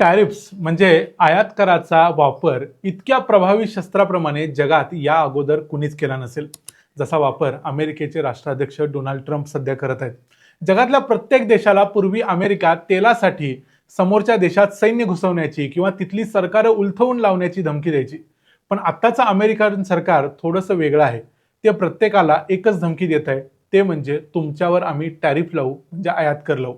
Tariffs म्हणजे आयात कराचा वापर इतक्या प्रभावी शस्त्राप्रमाणे जगात या अगोदर कुणीच केला नसेल. जसा वापर अमेरिकेचे राष्ट्राध्यक्ष डोनाल्ड ट्रम्प सध्या करत आहेत. जगातल्या प्रत्येक देशाला पूर्वी अमेरिका तेलासाठी समोरच्या देशात सैन्य घुसवण्याची किंवा तिथली सरकारं उलथवून लावण्याची धमकी द्यायची. पण आत्ताचं अमेरिकन सरकार थोडंसं वेगळं आहे. ते प्रत्येकाला एकच धमकी देत आहे ते म्हणजे तुमच्यावर आम्ही टॅरिफ लावू म्हणजे आयात कर लावू.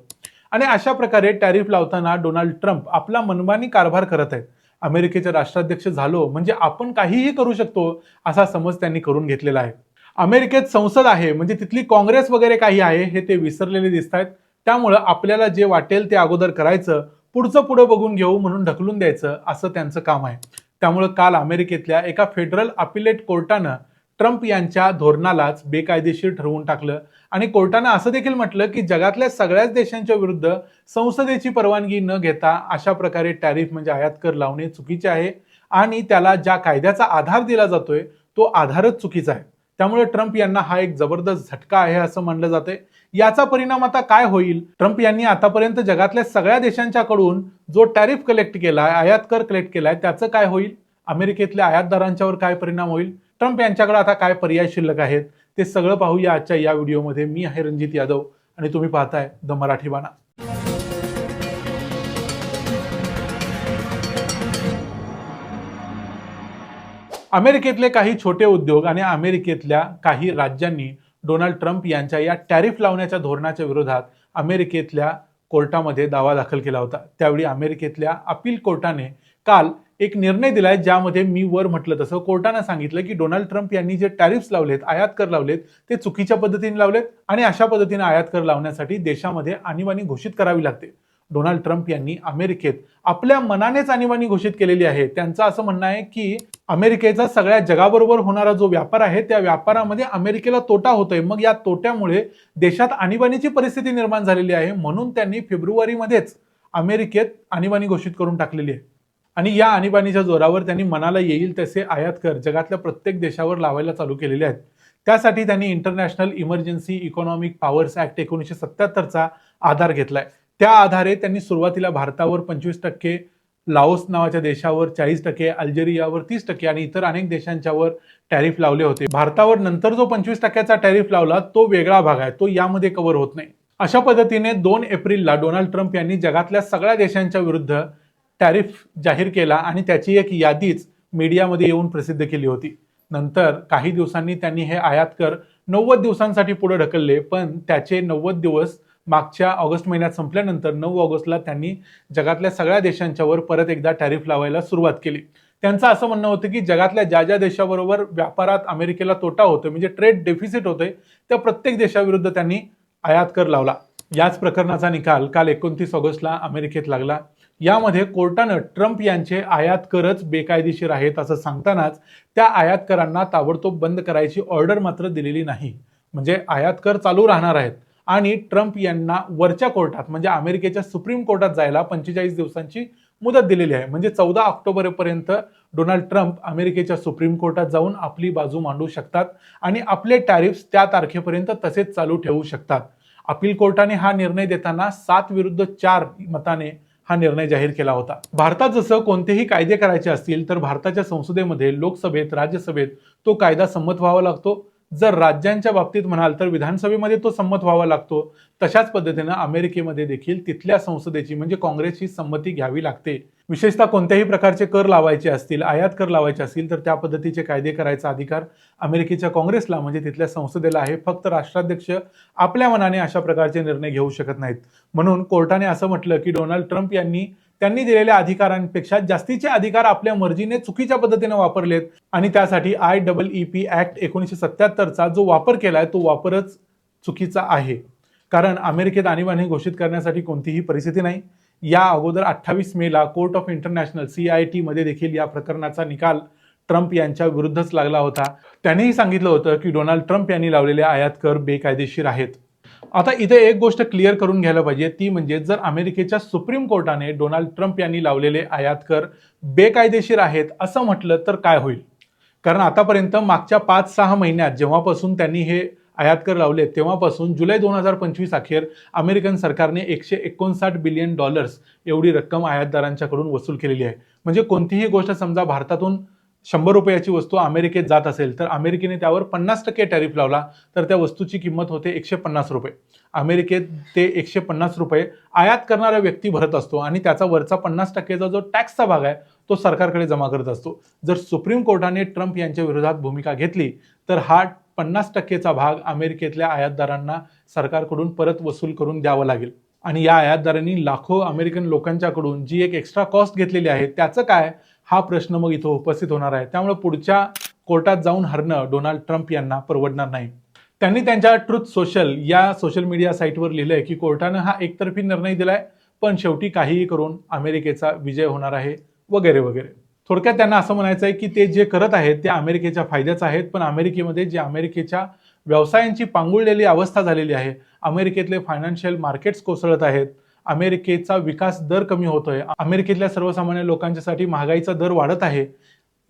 आणि अशा प्रकारे टॅरिफ लावताना डोनाल्ड ट्रम्प आपला मनमानी कारभार करत आहेत. अमेरिकेचे राष्ट्राध्यक्ष झालो म्हणजे आपण काहीही करू शकतो असा समज त्यांनी करून घेतलेला आहे. अमेरिकेत संसद आहे म्हणजे तिथली काँग्रेस वगैरे काही आहे हे ते विसरलेले दिसत आहेत. त्यामुळं आपल्याला जे वाटेल ते अगोदर करायचं पुढचं पुढं बघून घेऊ म्हणून ढकलून द्यायचं असं त्यांचं काम आहे. त्यामुळं काल अमेरिकेतल्या एका फेडरल अपिलेट कोर्टानं ट्रम्प यांच्या धोरणालाच बेकायदेशीर ठरवून टाकलं. आणि कोर्टानं असं देखील म्हटलं की जगातल्या सगळ्याच देशांच्या विरुद्ध संसदेची परवानगी न घेता अशा प्रकारे टॅरिफ म्हणजे आयात कर लावणे चुकीचे आहे. आणि त्याला ज्या कायद्याचा आधार दिला जातोय तो आधारच चुकीचा आहे. त्यामुळे ट्रम्प यांना हा एक जबरदस्त झटका आहे असं म्हणलं जाते याचा परिणाम आता काय होईल? ट्रम्प यांनी आतापर्यंत जगातल्या सगळ्या देशांच्याकडून जो टॅरिफ कलेक्ट केलाय आयात कर कलेक्ट केलाय त्याचं काय होईल? अमेरिकेतल्या आयातदारांच्यावर काय परिणाम होईल? ट्रम्प यांच्याकडे आता काय पर्याय शिल्लक आहेत ते सगळं पाहूया आजच्या या व्हिडिओमध्ये. मी आहे रणजित यादव आणि तुम्ही पाहताय द मराठी बाणा. अमेरिकेतले काही छोटे उद्योग आणि अमेरिकेतल्या काही राज्यांनी डोनाल्ड ट्रम्प यांच्या या टॅरिफ लावण्याच्या धोरणाच्या विरोधात अमेरिकेतल्या कोर्टामध्ये दावा दाखल केला होता. त्यावेळी अमेरिकेतल्या अपील कोर्टाने काल एक निर्णय दिलाय ज्यामध्ये मी वर म्हटलं तसं. कोर्टानं सांगितलं की डोनाल्ड ट्रम्प यांनी जे टॅरिफ्स लावलेत आयात कर लावलेत ते चुकीच्या पद्धतीने लावलेत आणि अशा पद्धतीने आयात कर लावण्यासाठी देशामध्ये आणीबाणी घोषित करावी लागते. डोनाल्ड ट्रम्प यांनी अमेरिकेत आपल्या मनानेच आणीबाणी घोषित केलेली आहे. त्यांचं असं म्हणणं आहे की अमेरिकेचा सगळ्या जगाबरोबर होणारा जो व्यापार आहे त्या व्यापारामध्ये अमेरिकेला तोटा होतोय. मग या तोट्यामुळे देशात आणीबाणीची परिस्थिती निर्माण झालेली आहे. म्हणून त्यांनी फेब्रुवारीमध्येच अमेरिकेत आणीबाणी घोषित करून टाकलेली आहे. आणि या आणीबाणीच्या जोरावर त्यांनी मनाला येईल तसे आयात कर जगातल्या प्रत्येक देशावर लावायला चालू केलेले आहेत. त्यासाठी त्यांनी international emergency economic powers act एकोणीसशे सत्याहत्तरचा आधार घेतलाय. त्या आधारे त्यांनी सुरुवातीला भारतावर पंचवीस टक्के लाओस नावाच्या देशावर चाळीस टक्के अल्जेरियावर तीस टक्के आणि इतर अनेक देशांच्यावर टॅरिफ लावले होते. भारतावर नंतर जो पंचवीस टक्क्याचा टॅरिफ लावला तो वेगळा भाग आहे. तो यामध्ये कव्हर होत नाही. अशा पद्धतीने दोन एप्रिलला डोनाल्ड ट्रम्प यांनी जगातल्या सगळ्या देशांच्या विरुद्ध टॅरिफ जाहीर केला आणि त्याची एक यादीच मीडियामध्ये येऊन प्रसिद्ध केली होती. नंतर काही दिवसांनी त्यांनी हे आयात कर नव्वद दिवसांसाठी पुढे ढकलले पण त्याचे नव्वद दिवस मागच्या ऑगस्ट महिन्यात संपल्यानंतर नऊ ऑगस्टला त्यांनी जगातल्या सगळ्या देशांच्यावर परत एकदा टॅरिफ लावायला सुरुवात केली. त्यांचं असं म्हणणं होतं की जगातल्या ज्या ज्या देशाबरोबर व्यापारात अमेरिकेला तोटा होतोय म्हणजे ट्रेड डेफिसिट होतोय त्या प्रत्येक देशाविरुद्ध त्यांनी आयात कर लावला. याच प्रकरणाचा निकाल काल एकोणतीस ऑगस्टला अमेरिकेत लागला. यामध्ये कोर्टानं ट्रम्प यांचे आयात करच बेकायदेशीर आहेत असं सांगतानाच त्या आयात करांना ताबडतोब बंद करायची ऑर्डर मात्र दिलेली नाही. म्हणजे आयात कर चालू राहणार आहेत आणि ट्रम्प यांना वरच्या कोर्टात म्हणजे अमेरिकेच्या सुप्रीम कोर्टात जायला पंचेचाळीस दिवसांची मुदत दिलेली आहे. म्हणजे चौदा ऑक्टोबरपर्यंत डोनाल्ड ट्रम्प अमेरिकेच्या सुप्रीम कोर्टात जाऊन आपली बाजू मांडू शकतात आणि आपले टॅरिफ्स त्या तारखेपर्यंत तसेच चालू ठेवू शकतात. अपील कोर्टाने हा निर्णय देताना सात विरुद्ध चार मताने हा निर्णय जाहीर केला होता. भारतात जसं कोणतेही कायदे करायचे असतील तर भारताच्या संसदेमध्ये लोकसभेत राज्यसभेत तो कायदा संमत व्हावा लागतो. जर राज्यांच्या बाबतीत म्हणाल तर विधानसभेमध्ये तो संमत व्हावा लागतो. तशाच पद्धतीनं अमेरिकेमध्ये देखील तिथल्या संसदेची म्हणजे काँग्रेसची संमती घ्यावी लागते. विशेषतः कोणत्याही प्रकारचे कर लावायचे असतील आयात कर लावायचे असतील तर त्या पद्धतीचे कायदे करायचा अधिकार अमेरिकेच्या काँग्रेसला म्हणजे तिथल्या संसदेला आहे. फक्त राष्ट्राध्यक्ष आपल्या मनाने अशा प्रकारचे निर्णय घेऊ शकत नाहीत. म्हणून कोर्टाने असं म्हटलं की डोनाल्ड ट्रम्प यांनी त्यांनी दिलेल्या अधिकारांपेक्षा जास्तीचे अधिकार आपल्या मर्जीने चुकीच्या पद्धतीने वापरलेत. आणि त्यासाठी I double E P act एकोणीसशे सत्याहत्तरचा जो वापर केलाय तो वापरच चुकीचा आहे. कारण अमेरिकेत आणीबाणी घोषित करण्यासाठी कोणतीही परिस्थिती नाही. या अगोदर अठ्ठावीस मेला court of international C I T मध्ये देखील या प्रकरणाचा निकाल ट्रम्प यांच्या विरुद्धच लागला होता. त्यांनीही सांगितलं होतं की डोनाल्ड ट्रम्प यांनी लावलेले आयात कर बेकायदेशीर आहेत. आता इथे एक गोष्ट क्लिअर करून घ्यायला पाहिजे. ती म्हणजे जर अमेरिकेच्या सुप्रीम कोर्टाने डोनाल्ड ट्रम्प यांनी लावलेले आयात कर बेकायदेशीर आहेत असं म्हटलं तर काय होईल? कारण आतापर्यंत मागच्या पाच सहा महिन्यात जेव्हापासून त्यांनी हे आयात कर लावले तेव्हापासून जुलै दोन हजार पंचवीस अखेर अमेरिकन सरकारने एकशे एकोणसाठ बिलियन डॉलर्स एवढी रक्कम आयातदारांच्याकडून वसूल केलेली आहे. म्हणजे कोणतीही गोष्ट समजा भारतातून शंभर रुपयाची वस्तू अमेरिकेत जात असेल तर अमेरिकेने त्यावर पन्नास टक्के टॅरिफ लावला तर त्या वस्तूची किंमत होते एकशे पन्नास रुपये. अमेरिकेत ते एकशे पन्नास रुपये आयात करणारा व्यक्ती भरत असतो आणि त्याचा वरचा पन्नास टक्केचा जो टॅक्सचा भाग आहे तो सरकारकडे जमा करत असतो. जर सुप्रीम कोर्टाने ट्रम्प यांच्या विरोधात भूमिका घेतली तर हा पन्नास टक्केचा भाग अमेरिकेतल्या आयातदारांना सरकारकडून परत वसूल करून द्यावं लागेल. आणि या आयातदारांनी लाखो अमेरिकन लोकांच्याकडून जी एक एक्स्ट्रा कॉस्ट घेतलेली आहे त्याचं काय? हा प्रश्न मग इथं उपस्थित होणार आहे. त्यामुळे पुढच्या कोर्टात जाऊन हरणं डोनाल्ड ट्रम्प यांना परवडणार नाही. त्यांनी त्यांच्या ट्रुथ सोशल या सोशल मीडिया साईटवर लिहिलंय की कोर्टानं हा एकतर्फी निर्णय दिलाय पण शेवटी काहीही करून अमेरिकेचा विजय होणार आहे वगैरे वगैरे. थोडक्यात त्यांना असं म्हणायचं आहे की ते जे करत आहेत ते अमेरिकेच्या फायद्याचं आहेत पण अमेरिकेमध्ये जे अमेरिकेच्या व्यवसायांची पांगुळलेली अवस्था झालेली आहे अमेरिकेतले फायनान्शियल मार्केट्स कोसळत आहेत अमेरिकेचा विकास दर कमी होतोय. अमेरिकेतल्या सर्वसामान्य लोकांच्यासाठी महागाईचा दर वाढत आहे.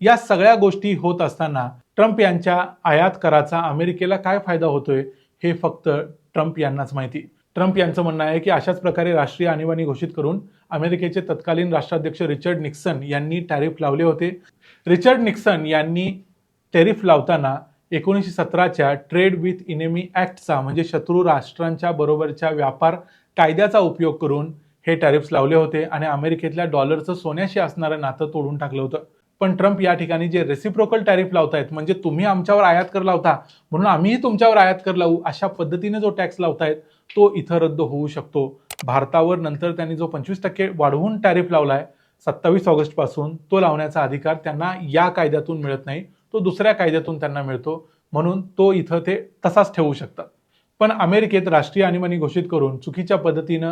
या सगळ्या गोष्टी होत असताना ट्रम्प यांच्या आयात कराचा अमेरिकेला काय फायदा होतोय हे फक्त ट्रम्प यांनाच माहिती. ट्रम्प यांचं म्हणणं आहे की अशाच प्रकारे राष्ट्रीय आणीबाणी घोषित करून अमेरिकेचे तत्कालीन राष्ट्राध्यक्ष रिचर्ड निक्सन यांनी टॅरिफ लावले होते. रिचर्ड निक्सन यांनी टॅरिफ लावताना एकोणीसशे सतराच्या ट्रेड विथ इनेमी ॲक्टचा म्हणजे शत्रू राष्ट्रांच्या बरोबरच्या व्यापार कायद्याचा उपयोग करून हे टॅरिफ्स लावले होते आणि अमेरिकेतल्या डॉलरचं सोन्याशी असणारं नातं तोडून टाकलं होतं. पण ट्रम्प या ठिकाणी जे रेसिप्रोकल टॅरिफ लावतायत म्हणजे तुम्ही आमच्यावर आयात कर लावता म्हणून आम्हीही तुमच्यावर आयात कर लावू अशा पद्धतीने जो टॅक्स लावतायत तो इथं रद्द होऊ शकतो. भारतावर नंतर त्यांनी जो पंचवीस टक्के वाढवून टॅरिफ लावलाय सत्तावीस ऑगस्टपासून तो लावण्याचा अधिकार त्यांना या कायद्यातून मिळत नाही तो दुसऱ्या कायद्यातून त्यांना मिळतो म्हणून तो इथं ते तसाच ठेवू शकतात. पण अमेरिकेत राष्ट्रीय आणीबाणी घोषित करून चुकीच्या पद्धतीनं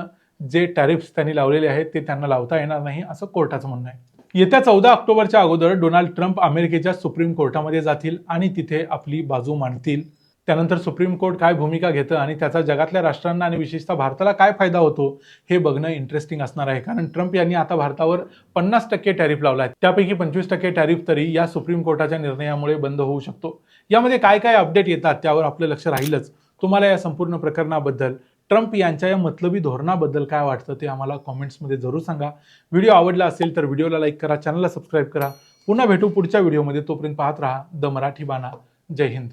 जे टॅरिफ्स त्यांनी लावलेले आहेत ते त्यांना लावता येणार नाही असं कोर्टाचं म्हणणं आहे. येत्या चौदा ऑक्टोबरच्या अगोदर डोनाल्ड ट्रम्प अमेरिकेच्या सुप्रीम कोर्टामध्ये जातील आणि तिथे आपली बाजू मांडतील. त्यानंतर सुप्रीम कोर्ट काय भूमिका घेतं आणि त्याचा जगातल्या राष्ट्रांना आणि विशेषतः भारताला काय फायदा होतो हे बघणं इंटरेस्टिंग असणार आहे. कारण ट्रम्प यांनी आता भारतावर पन्नास टक्के टॅरिफ लावला आहे. त्यापैकी पंचवीस टक्के टॅरिफ तरी या सुप्रीम कोर्टाच्या निर्णयामुळे बंद होऊ शकतो. यामध्ये काय काय अपडेट येतात त्यावर आपलं लक्ष राहीलच. तुम्हाला या संपूर्ण प्रकरणाबद्दल ट्रम्प यांच्या या मतलबी धोरणाबद्दल काय वाटतं ते आम्हाला कॉमेंट्समध्ये जरूर सांगा. व्हिडिओ आवडला असेल तर व्हिडिओला लाईक करा चॅनलला सबस्क्राईब करा. पुन्हा भेटू पुढच्या व्हिडिओमध्ये. तोपर्यंत पाहत राहा द मराठी बाणा. जय हिंद.